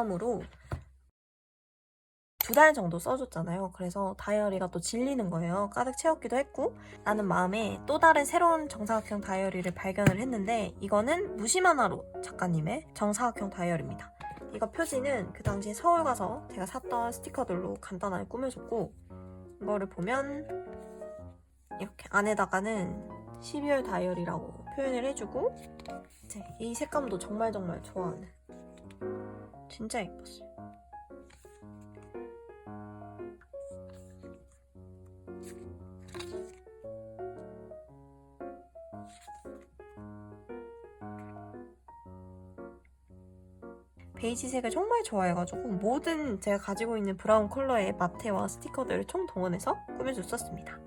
다음으로 두 달 정도 써줬잖아요. 그래서 다이어리가 또 질리는 거예요. 가득 채웠기도 했고 라는 마음에 또 다른 새로운 정사각형 다이어리를 발견을 했는데 이거는 무시마나로 작가님의 정사각형 다이어리입니다. 이거 표지는 그 당시에 서울 가서 제가 샀던 스티커들로 간단하게 꾸며줬고 이거를 보면 이렇게 안에다가는 12월 다이어리라고 표현을 해주고 이 색감도 정말 정말 좋아하는 진짜 예뻤어요. 베이지색을 정말 좋아해가지고 모든 제가 가지고 있는 브라운 컬러의 마테와 스티커들을 총 동원해서 꾸며줬었습니다.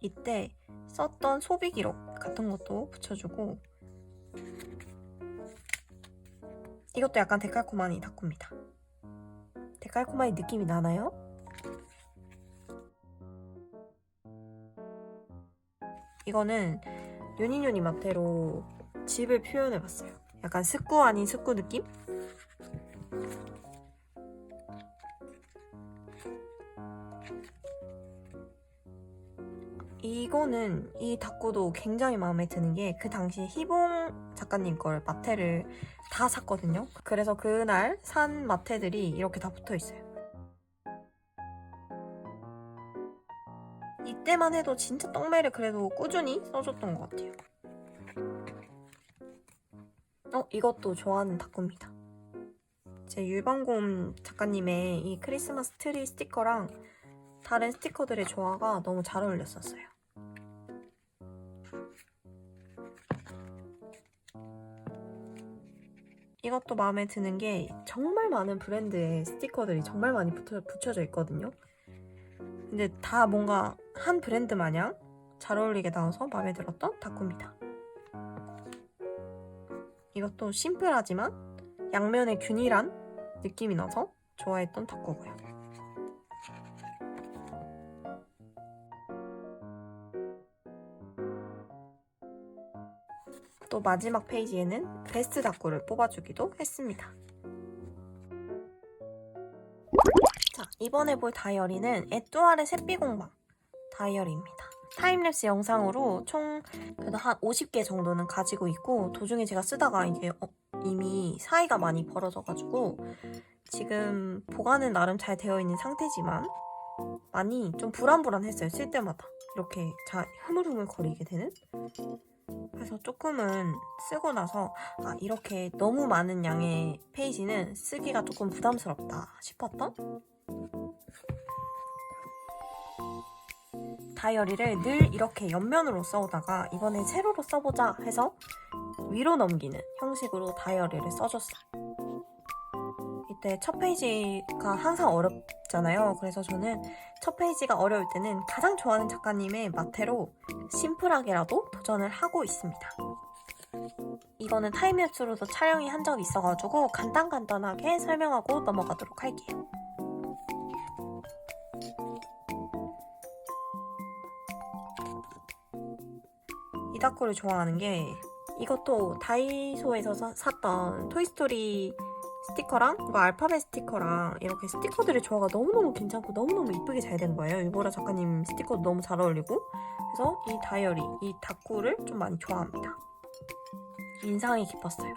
이때 썼던 소비 기록 같은 것도 붙여주고 이것도 약간 데칼코마니 다꾸입니다. 데칼코마니 느낌이 나나요? 이거는 요니요니 마테로 집을 표현해봤어요. 약간 습구 아닌 습구 느낌? 이거는 이 닭구도 굉장히 마음에 드는 게 그 당시에 희봉 작가님 걸 마테를 다 샀거든요. 그래서 그날 산 마테들이 이렇게 다 붙어 있어요. 이때만 해도 진짜 떡매를 그래도 꾸준히 써줬던 것 같아요. 어, 이것도 좋아하는 닭구입니다. 제 율방곰 작가님의 이 크리스마스 트리 스티커랑 다른 스티커들의 조화가 너무 잘 어울렸었어요. 이것도 마음에 드는 게 정말 많은 브랜드의 스티커들이 정말 많이 붙여, 붙여져 있거든요. 근데 다 뭔가 한 브랜드 마냥 잘 어울리게 나와서 마음에 들었던 다꾸입니다. 이것도 심플하지만 양면에 균일한 느낌이 나서 좋아했던 다꾸고요. 또 마지막 페이지에는 베스트 다꾸를 뽑아주기도 했습니다. 자, 이번에 볼 다이어리는 에뚜알의 샛비공방 다이어리입니다. 타임랩스 영상으로 총 그래도 한 50개 정도는 가지고 있고 도중에 제가 쓰다가 이게 어, 이미 사이가 많이 벌어져가지고 지금 보관은 나름 잘 되어 있는 상태지만 많이 좀 불안불안했어요. 쓸 때마다 이렇게 자 흐물흐물 거리게 되는 그래서 조금은 쓰고 나서 아 이렇게 너무 많은 양의 페이지는 쓰기가 조금 부담스럽다 싶었던 다이어리를 늘 이렇게 옆면으로 써오다가 이번엔 세로로 써보자 해서 위로 넘기는 형식으로 다이어리를 써줬어요. 이때 첫 페이지가 항상 어렵잖아요. 그래서 저는 첫 페이지가 어려울 때는 가장 좋아하는 작가님의 마테로 심플하게라도 도전을 하고 있습니다. 이거는 타임랩스로도 촬영이 한 적이 있어가지고 간단간단하게 설명하고 넘어가도록 할게요. 이 다꾸를 좋아하는 게 이것도 다이소에서 사- 샀던 토이스토리 스티커랑 이거 알파벳 스티커랑 이렇게 스티커들의 조화가 너무너무 괜찮고 너무너무 이쁘게 잘 된 거예요. 유보라 작가님 스티커도 너무 잘 어울리고 그래서 이 다이어리, 이 다꾸를 좀 많이 좋아합니다. 인상이 깊었어요.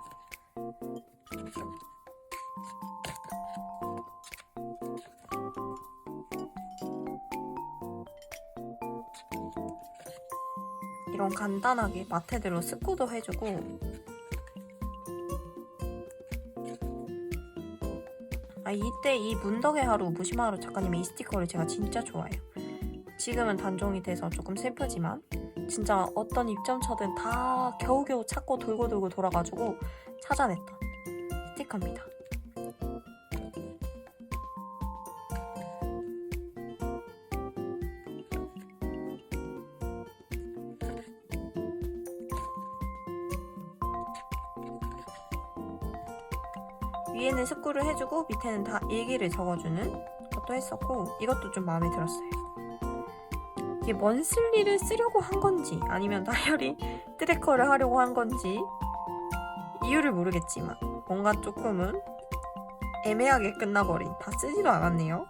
이런 간단하게 마테들로 스코도 해주고 아 이때 이 문덕의 하루 무시마하루 작가님의 이 스티커를 제가 진짜 좋아해요. 지금은 단종이 돼서 조금 슬프지만 진짜 어떤 입점처든 다 겨우겨우 찾고 돌고 돌고 돌아가지고 찾아냈던 스티커입니다. 스크를 해주고 밑에는 다 일기를 적어주는 것도 했었고 이것도 좀 마음에 들었어요. 이게 먼슬리를 쓰려고 한 건지 아니면 다이어리 트래커를 하려고 한 건지 이유를 모르겠지만 뭔가 조금은 애매하게 끝나버린 다 쓰지도 않았네요.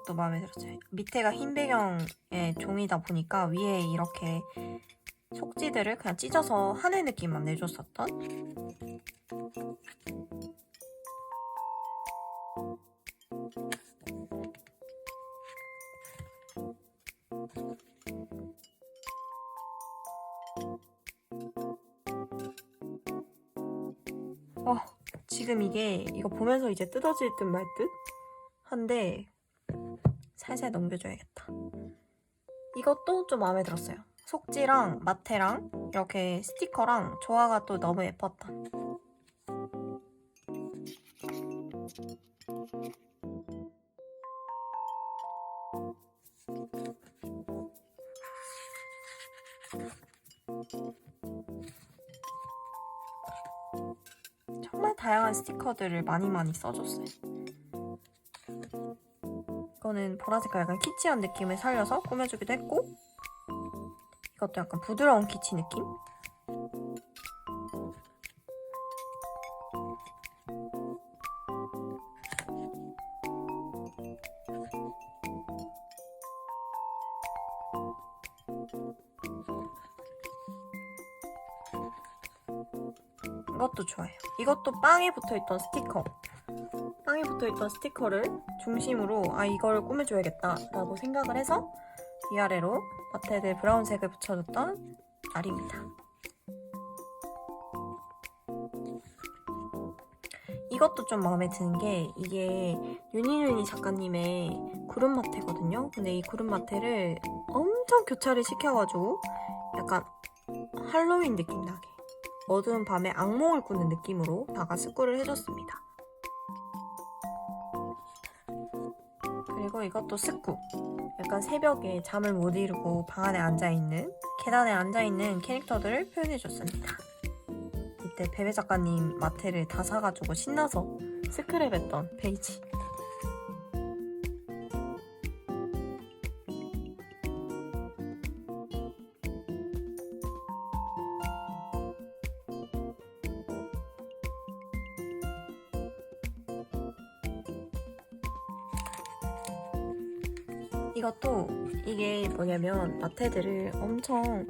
것도 마음에 들었어요. 밑에가 흰 배경의 종이다 보니까 위에 이렇게 속지들을 그냥 찢어서 하늘 느낌만 내줬었던 어, 지금 이게 이거 보면서 이제 뜯어질 듯 말 듯 한데 살살 넘겨줘야겠다. 이것도 좀 마음에 들었어요. 속지랑 마테랑 이렇게 스티커랑 조화가 또 너무 예뻤다. 정말 다양한 스티커들을 많이 많이 써줬어요. 이거는 보라색깔 약간 키치한 느낌을 살려서 꾸며주기도 했고 이것도 약간 부드러운 키치 느낌? 이것도 좋아요. 이것도 빵에 붙어있던 스티커. 붙어있던 스티커를 중심으로 아 이걸 꾸며줘야겠다 라고 생각을 해서 위아래로 마테드 브라운색을 붙여줬던 날입니다. 이것도 좀 마음에 드는 게 이게 유니유니 작가님의 구름 마테거든요. 근데 이 구름 마테를 엄청 교차를 시켜가지고 약간 할로윈 느낌 나게 어두운 밤에 악몽을 꾸는 느낌으로 다가 스쿠를 해줬습니다. 이것도 스쿠. 약간 새벽에 잠을 못 이루고 방 안에 앉아있는, 계단에 앉아있는 캐릭터들을 표현해줬습니다. 이때 베베 작가님 마테를 다 사가지고 신나서 스크랩했던 페이지. 이것도 이게 뭐냐면 마테들을 엄청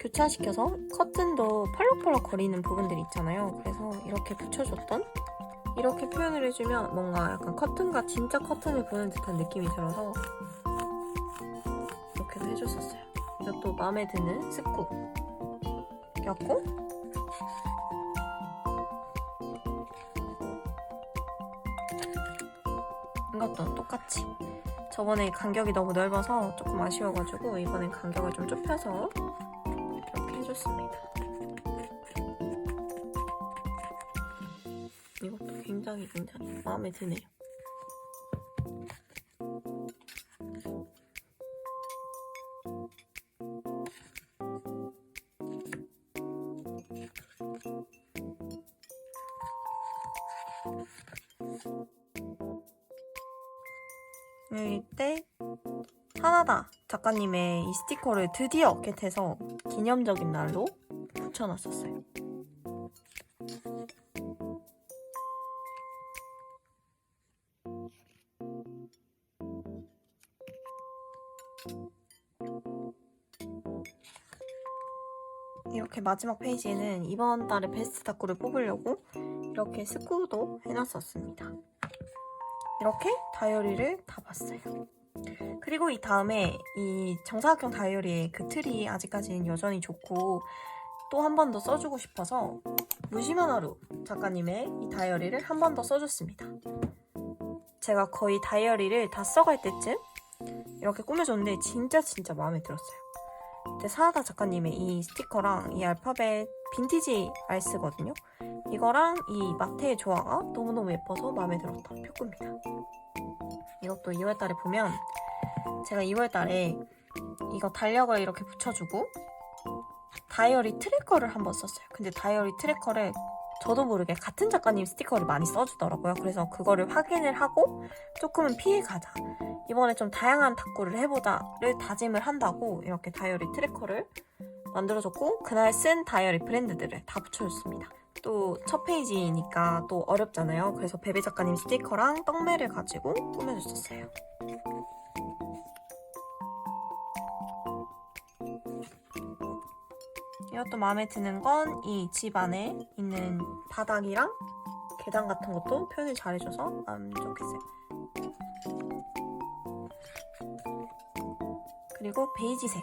교차시켜서 커튼도 펄럭펄럭 거리는 부분들이 있잖아요. 그래서 이렇게 붙여줬던 이렇게 표현을 해주면 뭔가 약간 커튼과 진짜 커튼을 보는 듯한 느낌이 들어서 이렇게도 해줬었어요. 이것도 마음에 드는 스쿱이었고 이것도 똑같이 저번에 간격이 너무 넓어서 조금 아쉬워가지고 이번엔 간격을 좀 좁혀서 이렇게 해줬습니다. 이것도 굉장히 굉장히 마음에 드네요. 때 하나다 작가님의 이 스티커를 드디어 겟해서 기념적인 날로 붙여놨었어요. 이렇게 마지막 페이지에는 이번 달의 베스트 다꾸를 뽑으려고 이렇게 스쿠도 해놨었습니다. 이렇게 다이어리를 다 봤어요. 그리고 이 다음에 이 정사각형 다이어리의 그 틀이 아직까지는 여전히 좋고 또 한 번 더 써주고 싶어서 무심한 하루 작가님의 이 다이어리를 한 번 더 써줬습니다. 제가 거의 다이어리를 다 써갈 때쯤 이렇게 꾸며줬는데 진짜 진짜 마음에 들었어요. 사하다 작가님의 이 스티커랑 이 알파벳 빈티지 알스거든요. 이거랑 이 마테의 조화가 너무너무 예뻐서 마음에 들었던 표구입니다. 이것도 2월달에 보면 제가 2월달에 이거 달력을 이렇게 붙여주고 다이어리 트래커를 한번 썼어요. 근데 다이어리 트래커를 저도 모르게 같은 작가님 스티커를 많이 써주더라고요. 그래서 그거를 확인을 하고 조금은 피해가자. 이번에 좀 다양한 탁구를 해보자를 다짐을 한다고 이렇게 다이어리 트래커를 만들어줬고 그날 쓴 다이어리 브랜드들을 다 붙여줬습니다. 또 첫 페이지니까 또 어렵잖아요. 그래서 베베 작가님 스티커랑 떡매를 가지고 꾸며줬었어요. 이것도 마음에 드는 건 이 집 안에 있는 바닥이랑 계단 같은 것도 표현을 잘해줘서 좋겠어요. 그리고 베이지색.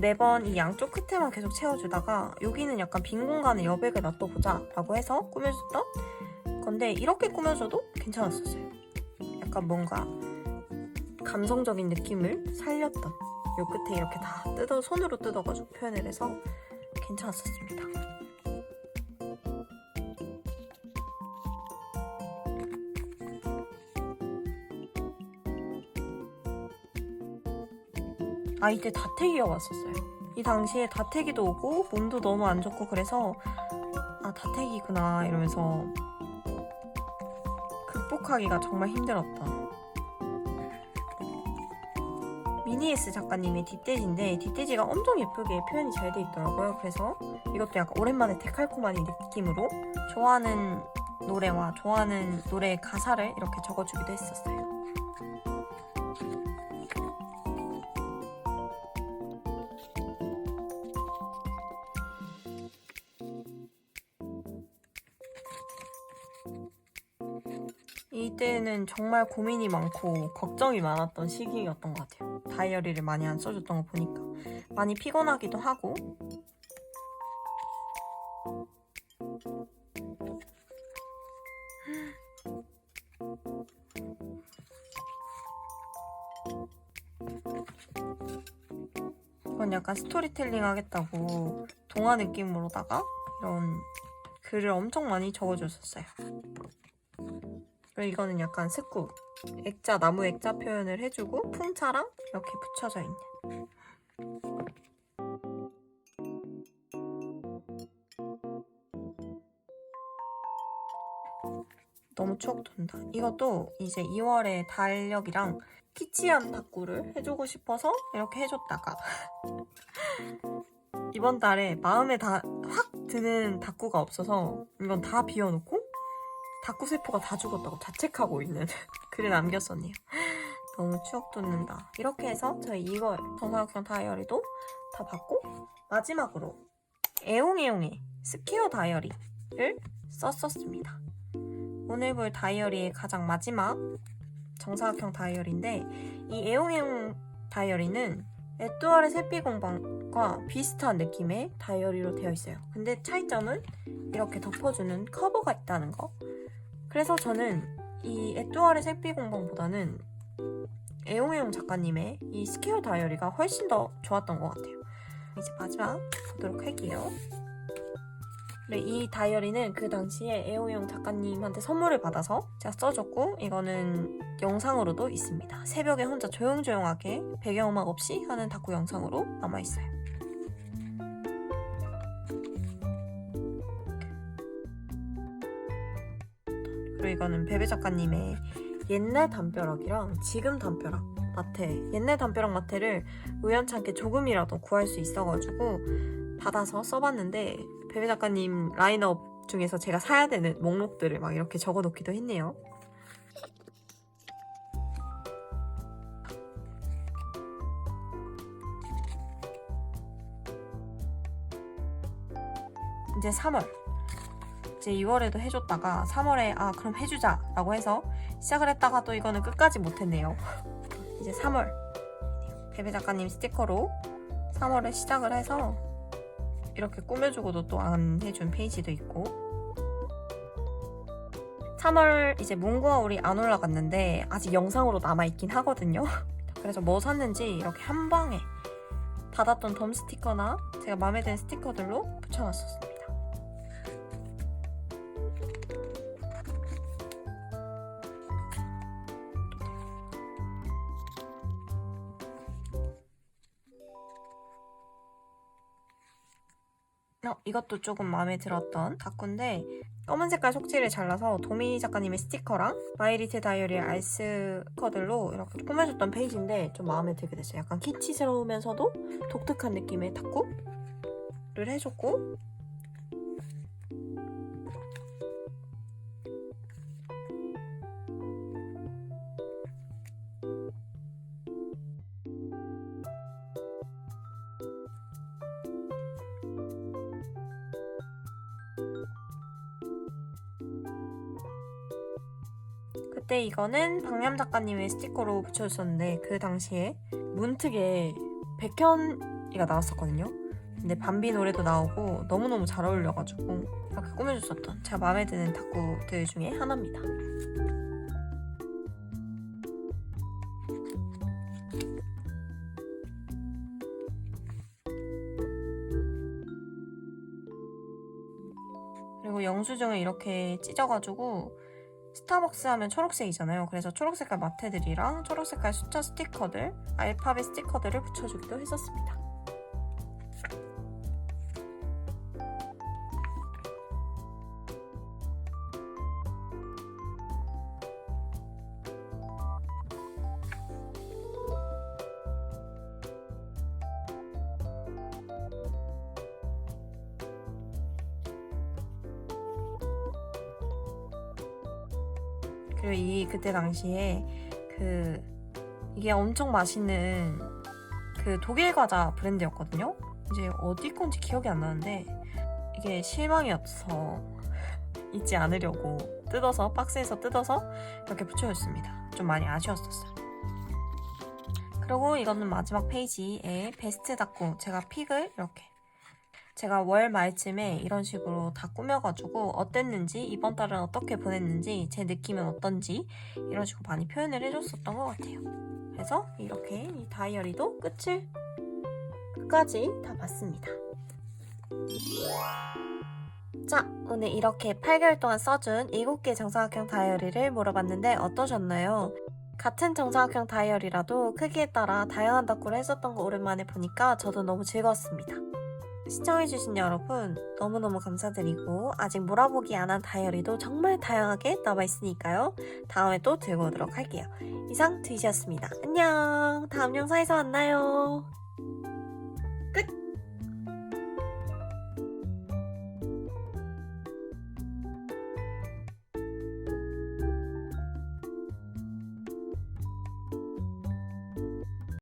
매번 이 양쪽 끝에만 계속 채워주다가 여기는 약간 빈 공간에 여백을 놔둬보자 라고 해서 꾸며줬던 건데 이렇게 꾸며줘도 괜찮았었어요. 약간 뭔가 감성적인 느낌을 살렸던 요 끝에 이렇게 다 뜯어 손으로 뜯어가지고 표현을 해서 괜찮았었습니다. 아 이때 다태기가 왔었어요. 이 당시에 다태기도 오고 몸도 너무 안 좋고 그래서 아 다태기구나 이러면서 극복하기가 정말 힘들었던 미니에스 작가님의 뒷돼지인데 뒷돼지가 엄청 예쁘게 표현이 잘 돼 있더라고요. 그래서 이것도 약간 오랜만에 데칼코마니 느낌으로 좋아하는 노래와 좋아하는 노래의 가사를 이렇게 적어주기도 했었어요. 이때는 정말 고민이 많고 걱정이 많았던 시기였던 것 같아요. 다이어리를 많이 안 써줬던 거 보니까 많이 피곤하기도 하고 이건 약간 스토리텔링 하겠다고 동화 느낌으로다가 이런 글을 엄청 많이 적어줬었어요. 이거는 약간 습국 액자 나무 액자 표현을 해주고 풍차랑 이렇게 붙여져 있는. 너무 추억 돋는다. 이것도 이제 2월에 달력이랑 키치한 탁구를 해주고 싶어서 이렇게 해줬다가 이번 달에 마음에 다 확 드는 탁구가 없어서 이건 다 비워놓고 다쿠 세포가 다 죽었다고 자책하고 있는 글을 남겼었네요. 너무 추억 돋는다. 이렇게 해서 저희 이걸 정사각형 다이어리도 다 받고 마지막으로 애용애용의 스퀘어 다이어리를 썼었습니다. 오늘 볼 다이어리의 가장 마지막 정사각형 다이어리인데 이 애용애용 다이어리는 에뚜아르 새비공방과 비슷한 느낌의 다이어리로 되어 있어요. 근데 차이점은 이렇게 덮어주는 커버가 있다는 거. 그래서 저는 이 에뚜아르 색비 공방보다는 애용애용 작가님의 이 스퀘어 다이어리가 훨씬 더 좋았던 것 같아요. 이제 마지막 보도록 할게요. 네, 이 다이어리는 그 당시에 애용애용 작가님한테 선물을 받아서 제가 써줬고 이거는 영상으로도 있습니다. 새벽에 혼자 조용조용하게 배경음악 없이 하는 다큐 영상으로 남아있어요. 그리고 이거는 베베 작가님의 옛날 담벼락이랑 지금 담벼락 마테 옛날 담벼락 마테를 우연찮게 조금이라도 구할 수 있어가지고 받아서 써봤는데 베베 작가님 라인업 중에서 제가 사야 되는 목록들을 막 이렇게 적어놓기도 했네요. 이제 3월 이제 2월에도 해줬다가 3월에 아 그럼 해주자 라고 해서 시작을 했다가 또 이거는 끝까지 못했네요. 이제 3월 베베 작가님 스티커로 3월에 시작을 해서 이렇게 꾸며주고도 또 안 해준 페이지도 있고 3월 이제 문구와 우리 안 올라갔는데 아직 영상으로 남아있긴 하거든요. 그래서 뭐 샀는지 이렇게 한 방에 받았던 덤 스티커나 제가 마음에 드는 스티커들로 붙여놨었습니 이것도 조금 마음에 들었던 다꾸인데 검은 색깔 속지를 잘라서 도미 작가님의 스티커랑 마이리트 다이어리의 알스 커들로 이렇게 꾸며줬던 페이지인데 좀 마음에 들게 됐어요. 약간 키치스러우면서도 독특한 느낌의 다꾸를 해줬고 이거는 박람 작가님의 스티커로 붙여줬었는데 그 당시에 문특에 백현이가 나왔었거든요. 근데 밤비 노래도 나오고 너무너무 잘 어울려가지고 이렇게 꾸며줬었던 제가 마음에 드는 다꾸들 중에 하나입니다. 그리고 영수증을 이렇게 찢어가지고 스타벅스 하면 초록색이잖아요. 그래서 초록색깔 마테들이랑 초록색깔 숫자 스티커들, 알파벳 스티커들을 붙여주기도 했었습니다. 그리고 이 그때 당시에 그 이게 엄청 맛있는 그 독일 과자 브랜드였거든요. 이제 어디 건지 기억이 안 나는데 이게 실망이었어. 잊지 않으려고 뜯어서 박스에서 뜯어서 이렇게 붙여줬습니다. 좀 많이 아쉬웠었어요. 그리고 이거는 마지막 페이지에 베스트 닫고 제가 픽을 이렇게 제가 월 말쯤에 이런 식으로 다 꾸며가지고 어땠는지 이번 달은 어떻게 보냈는지 제 느낌은 어떤지 이런 식으로 많이 표현을 해줬었던 것 같아요. 그래서 이렇게 이 다이어리도 끝을 끝까지 다 봤습니다. 자, 오늘 이렇게 8개월 동안 써준 7개 정사각형 다이어리를 몰아봤는데 어떠셨나요? 같은 정사각형 다이어리라도 크기에 따라 다양한 덕구를 했었던 거 오랜만에 보니까 저도 너무 즐거웠습니다. 시청해주신 여러분 너무너무 감사드리고 아직 몰아보기 안 한 다이어리도 정말 다양하게 남아있으니까요. 다음에 또 들고 오도록 할게요. 이상 트윗이었습니다. 안녕! 다음 영상에서 만나요.